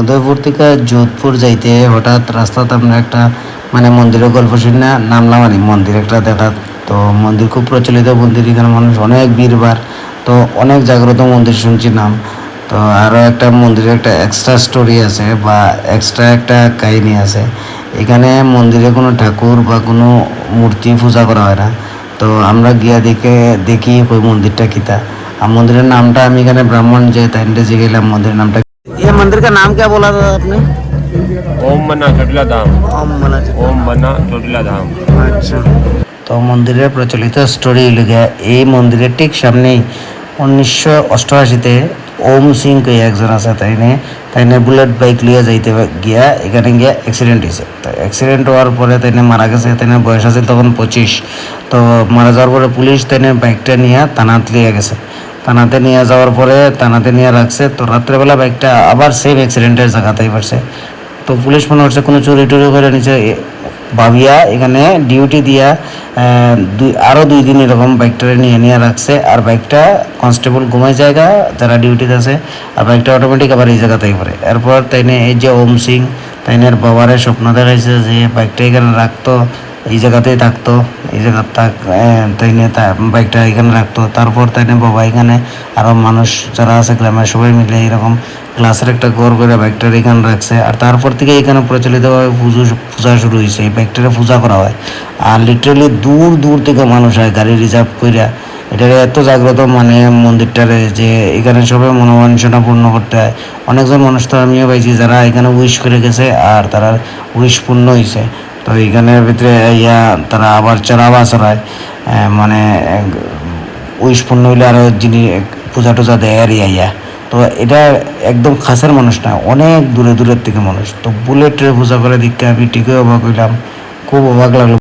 উদয়পুর থেকে যোধপুর যাইতে হঠাৎ রাস্তাতে আমরা একটা মানে মন্দিরের গল্প শুনি না, নামলাম আর মন্দির একটা দেখা। তো মন্দির খুব প্রচলিত মন্দির, এখানে মানুষ অনেক ভিড়বার তো অনেক জাগ্রত মন্দির শুনছি নাম। তো আরও একটা মন্দিরের একটা এক্সট্রা স্টোরি আছে বা এক্সট্রা একটা কাহিনী আছে। এখানে মন্দিরে কোনো ঠাকুর বা কোনো মূর্তি পূজা করা হয় না। তো আমরা গিয়া দেখে, দেখি ওই মন্দিরটা কিতা। আর মন্দিরের নামটা আমি এখানে ব্রাহ্মণ যে তাইনটা যে গেলাম, মন্দিরের নামটা मंदिर का नाम क्या बोला था आपने ओम मना चोटिला धाम ओम मना ओम मना चोटिला धाम আচ্ছা তো মন্দিরের প্রচলিত স্টোরি লিখে এই মন্দিরের ঠিক সামনেই উনিশশো অষ্টআশিতে ওম সিং কে একজন আছে তাইনে তাইনে বুলেট বাইক লিয়ে যাইতে গিয়া এখানে গিয়া অ্যাক্সিডেন্ট হয়েছে তো অ্যাক্সিডেন্ট হওয়ার পরে তাইনে মারা গেছে তাইনে বয়স আছে তখন পঁচিশ তো মারা যাওয়ার পরে পুলিশ তাইনে বাইকটা নিয়ে থানাত লিয়ে গেছে থানাতে নিয়ে যাওয়ার পরে থানাতে নিয়ে রাখছে। তো রাত্রেবেলা বাইকটা আবার সেম অ্যাক্সিডেন্টের জায়গাতেই পারছে তো পুলিশ মনে হচ্ছে কোনো চুরি টুরি করে নিচে ভাবিয়া এখানে ডিউটি দিয়া দুই আরও দুই দিন এরকম বাইকটারে নিয়ে নিয়ে রাখছে। আর বাইকটা কনস্টেবল ঘুমাই জায়গা যারা ডিউটিতে আছে। আর বাইকটা অটোমেটিক আবার এই জায়গাতেই পড়ে। এরপর তাইনে এই যে ওম সিং, তাইনের বাবারে স্বপ্ন দেখাইছে যে বাইকটা এখানে রাখতো। এই জায়গাতেই থাকতো এই জায়গা থাক আহ, তাইনে তা- বাইকটা এখানে রাখতো। তারপর তাইনে বাবা এখানে আরও মানুষ যারা আছে গ্রামের সবাই মিলে এরকম ক্লাসের একটা ঘর করে বাইকটার এখানে রাখছে। আর তারপর থেকে এখানে প্রচলিতভাবে পুজো পূজা শুরু হয়েছে এই বাইকটারে পূজা করা হয়। আর লিটারালি দূর দূর থেকে মানুষ হয় গাড়ি রিজার্ভ কইরা। এটারে এত জাগ্রত মানে মন্দিরটারে যে এখানে সবাই মনোবাঞ্ছনা পূর্ণ করতে হয়। অনেকজন মানুষ তো আমিও পাইছি যারা এখানে উইশ করে গেছে আর তারা উইশ পূর্ণ হয়েছে তো এইখানের ভিতরে, ইয়া, তারা আবার চড়াবা চড়ায় মানে উইশ পূর্ণ হইলে আরও যিনি পূজা টুজা দেয় আর ইয়া তো এটা একদম খাসের মানুষ না, অনেক দূরে দূরের থেকে মানুষ। তো বুলেটের পূজা করে দিকে আমি ঠিকই অবাক হইলাম। খুব অবাক লাগল।